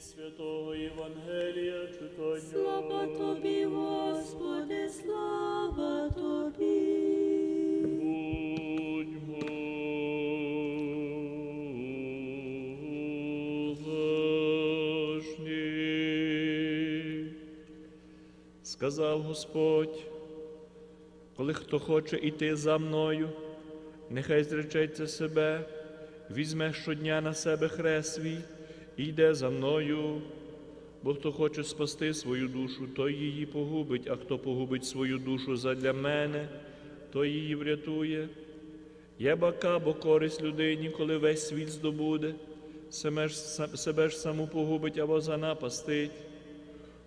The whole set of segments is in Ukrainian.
Святого Євангелія читання. Слава тобі, Господи, слава тобі. Будьмо уважні. Сказав Господь, коли хто хоче йти за мною, нехай зречеться себе, візьме щодня на себе хрест свій йде за мною. Бо хто хоче спасти свою душу, той її погубить, а хто погубить свою душу задля мене, той її врятує. Є бака, бо користь людині, коли весь світ здобуде, себе ж, себе ж саму погубить або занапастить.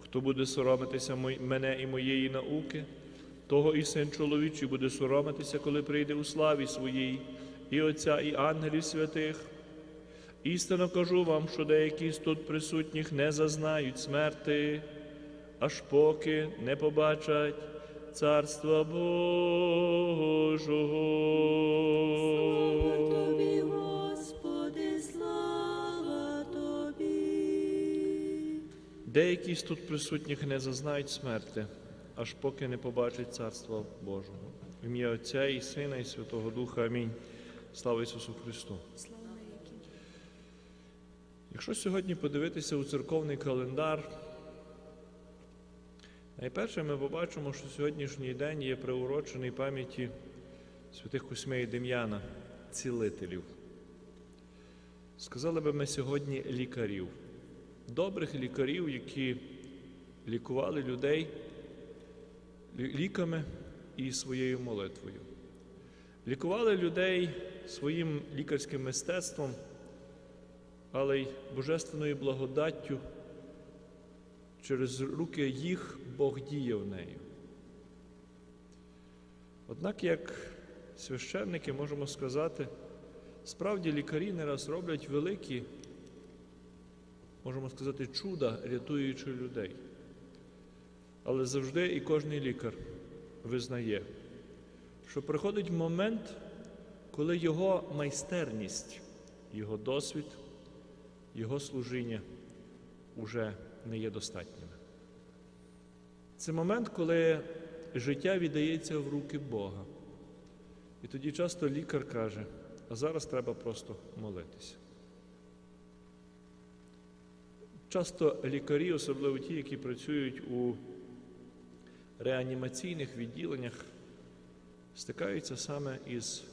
Хто буде соромитися мене і моєї науки, того і син чоловічий буде соромитися, коли прийде у славі своїй, і Отця, і ангелів святих. Істинно кажу вам, що деякі з тут присутніх не зазнають смерти, аж поки не побачать Царства Божого. Слава тобі, Господи, слава тобі. Деякі з тут присутніх не зазнають смерти, аж поки не побачать Царства Божого. В ім'я Отця і Сина, і Святого Духа. Амінь. Слава Ісусу Христу. Якщо сьогодні подивитися у церковний календар, найперше ми побачимо, що сьогоднішній день є приурочений пам'яті святих Космія і Дем'яна, цілителів. Сказали би ми сьогодні лікарів, добрих лікарів, які лікували людей ліками і своєю молитвою. Лікували людей своїм лікарським мистецтвом, але й божественною благодаттю через руки їх Бог діяв нею. Однак, як священники можемо сказати, справді лікарі не раз роблять великі, можемо сказати, чуда, рятуючи людей. Але завжди і кожний лікар визнає, що приходить момент, коли його майстерність, його досвід, його служіння уже не є достатніми. Це момент, коли життя віддається в руки Бога. І тоді часто лікар каже, а зараз треба просто молитися. Часто лікарі, особливо ті, які працюють у реанімаційних відділеннях, стикаються саме із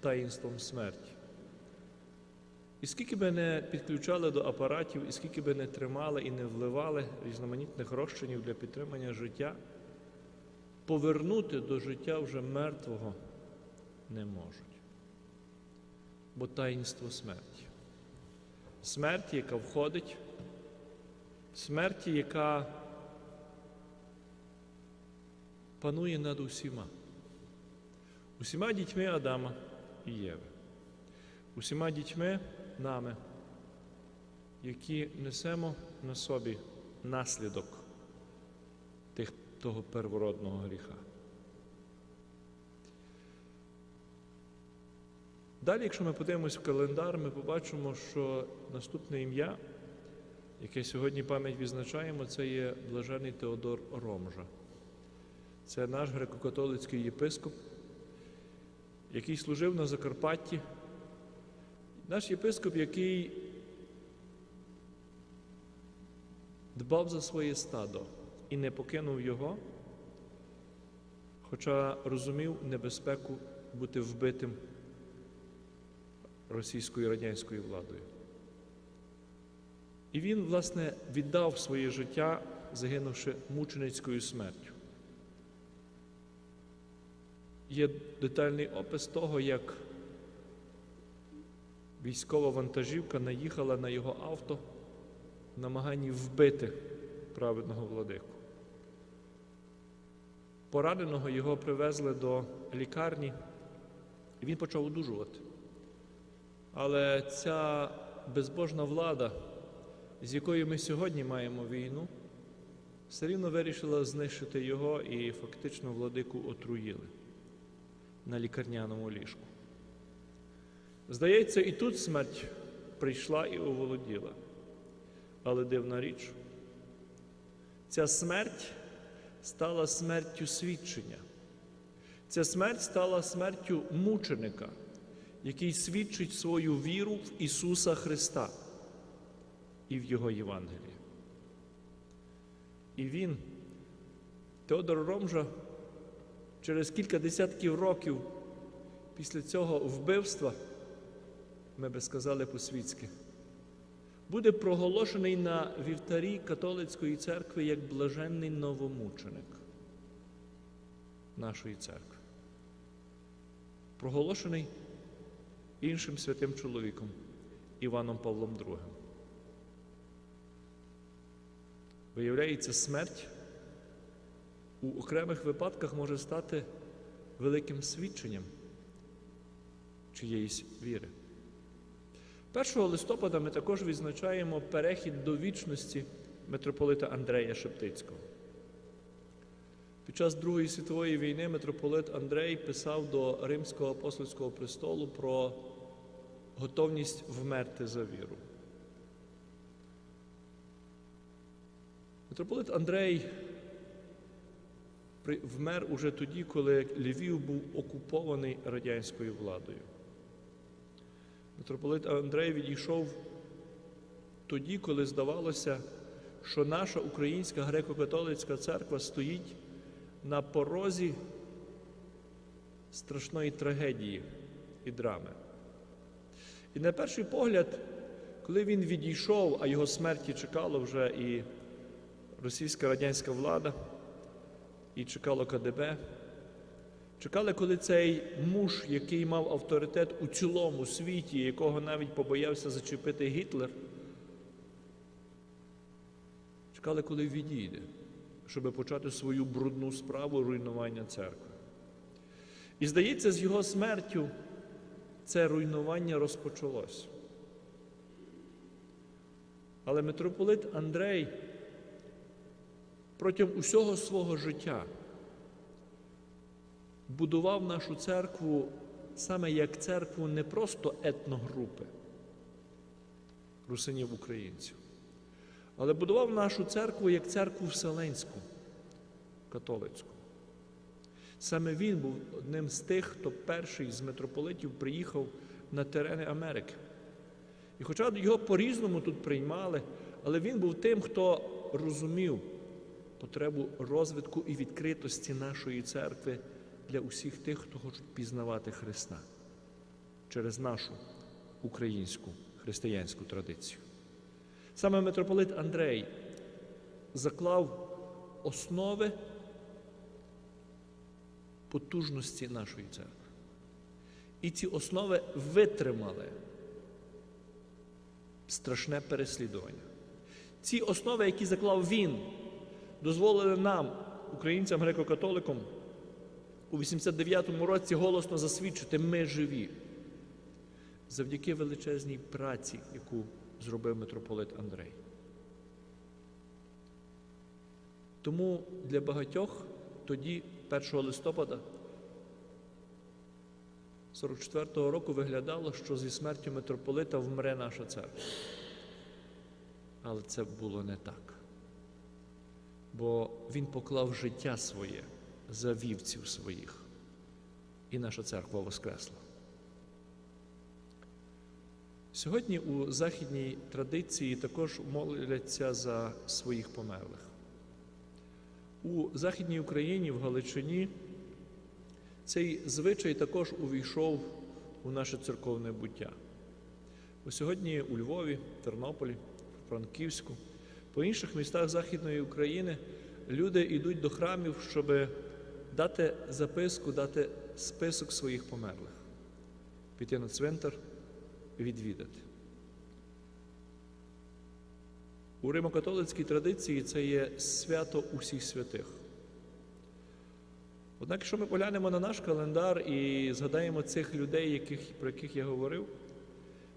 таїнством смерті. І скільки би не підключали до апаратів, і скільки би не тримали і не вливали різноманітних розчинів для підтримання життя, повернути до життя вже мертвого не можуть. Бо таїнство смерті. Смерті, яка входить, смерті, яка панує над усіма, усіма дітьми Адама і Єви, усіма дітьми нами, які несемо на собі наслідок тих, того первородного гріха. Далі, якщо ми подивимось в календар, ми побачимо, що наступне ім'я, яке сьогодні пам'ять відзначаємо, це є блажений Теодор Ромжа. Це наш греко-католицький єпископ, який служив на Закарпатті. Наш єпископ, який дбав за своє стадо і не покинув його, хоча розумів небезпеку бути вбитим російською радянською владою. І він, власне, віддав своє життя, загинувши мученицькою смертю. Є детальний опис того, як військова вантажівка наїхала на його авто в намаганні вбити праведного владику. Пораненого його привезли до лікарні, і він почав одужувати. Але ця безбожна влада, з якою ми сьогодні маємо війну, все рівно вирішила знищити його і фактично владику отруїли на лікарняному ліжку. Здається, і тут смерть прийшла і оволоділа. Але дивна річ, ця смерть стала смертю свідчення. Ця смерть стала смертю мученика, який свідчить свою віру в Ісуса Христа і в Його Євангелії. І він, Теодор Ромжа, через кілька десятків років після цього вбивства, ми би сказали по-світськи, буде проголошений на вівтарі католицької церкви як блаженний новомученик нашої церкви. Проголошений іншим святим чоловіком Іваном Павлом II. Виявляється, смерть у окремих випадках може стати великим свідченням чиєїсь віри. 1 листопада ми також відзначаємо перехід до вічності митрополита Андрея Шептицького. Під час Другої світової війни митрополит Андрей писав до Римського апостольського престолу про готовність вмерти за віру. Митрополит Андрей вмер уже тоді, коли Львів був окупований радянською владою. Митрополит Андрей відійшов тоді, коли здавалося, що наша українська греко-католицька церква стоїть на порозі страшної трагедії і драми. І на перший погляд, коли він відійшов, а його смерті чекало вже і російська радянська влада, і чекало КДБ, чекали, коли цей муж, який мав авторитет у цілому світі, якого навіть побоявся зачепити Гітлер, чекали, коли відійде, щоб почати свою брудну справу руйнування церкви. І здається, з його смертю це руйнування розпочалось. Але митрополит Андрей протягом усього свого життя будував нашу церкву саме як церкву не просто етногрупи русинів українців, але будував нашу церкву як церкву вселенську, католицьку. Саме він був одним з тих, хто перший з митрополитів приїхав на терени Америки. І хоча його по-різному тут приймали, але він був тим, хто розумів потребу розвитку і відкритості нашої церкви для усіх тих, хто хочуть пізнавати Христа через нашу українську християнську традицію. Саме митрополит Андрей заклав основи потужності нашої церкви. І ці основи витримали страшне переслідування. Ці основи, які заклав він, дозволили нам, українцям греко-католикам, у 89-му році голосно засвідчити ми живі завдяки величезній праці, яку зробив митрополит Андрей. Тому для багатьох тоді, 1 листопада 44-го року, виглядало, що зі смертю митрополита вмре наша церква. Але це було не так. Бо він поклав життя своє за вівців своїх, і наша церква воскресла. Сьогодні у західній традиції також моляться за своїх померлих. У Західній Україні, в Галичині, цей звичай також увійшов у наше церковне буття. Бо сьогодні у Львові, Тернополі, Франківську, по інших містах Західної України люди йдуть до храмів, щоб дати записку, дати список своїх померлих, піти на цвинтар, відвідати. У римокатолицькій традиції це є свято усіх святих. Однак, якщо ми поглянемо на наш календар і згадаємо цих людей, яких, про яких я говорив,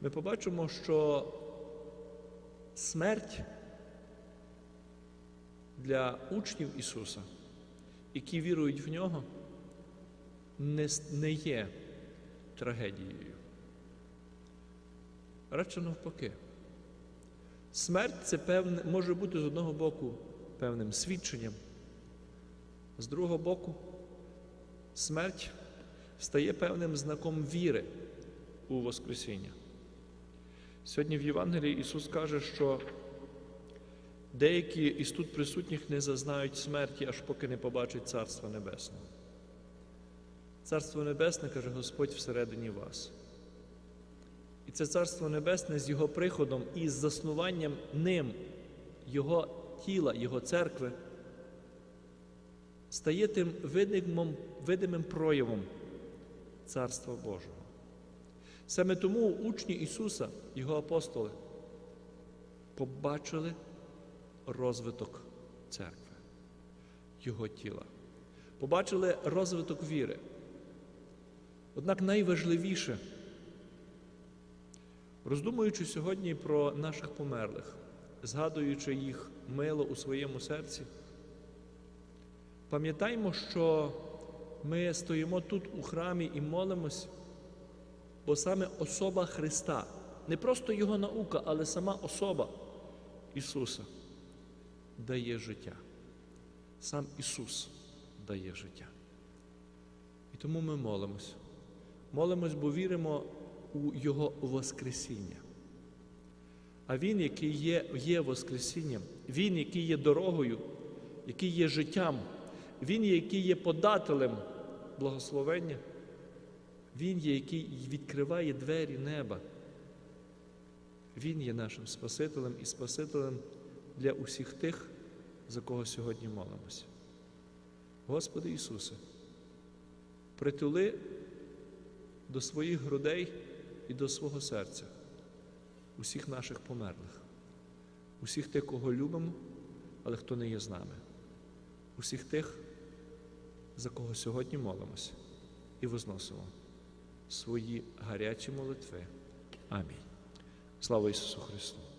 ми побачимо, що смерть для учнів Ісуса, які вірують в Нього, не, не є трагедією. Радше навпаки. Смерть це певне, може бути з одного боку певним свідченням, з другого боку, смерть стає певним знаком віри у Воскресіння. Сьогодні в Євангелії Ісус каже, що деякі із тут присутніх не зазнають смерті, аж поки не побачать Царства Небесного. Царство Небесне, каже Господь, всередині вас. І це Царство Небесне з Його приходом і з заснуванням ним, Його тіла, Його церкви, стає тим видимим, видимим проявом Царства Божого. Саме тому учні Ісуса, Його апостоли, побачили розвиток церкви, Його тіла, побачили розвиток віри. Однак найважливіше, роздумуючи сьогодні про наших померлих, згадуючи їх мило у своєму серці, пам'ятаймо, що ми стоїмо тут у храмі і молимось, бо саме особа Христа, не просто Його наука, але сама особа Ісуса дає життя. Сам Ісус дає життя. І тому ми молимось. Молимось, бо віримо у Його Воскресіння. А Він, який є, є Воскресінням, Він, який є дорогою, який є життям, Він, який є подателем благословення, Він є, який відкриває двері неба. Він є нашим Спасителем і Спасителем для усіх тих, за кого сьогодні молимося. Господи Ісусе, притули до своїх грудей і до свого серця усіх наших померлих, усіх тих, кого любимо, але хто не є з нами, усіх тих, за кого сьогодні молимося і возносимо свої гарячі молитви. Амінь. Слава Ісусу Христу!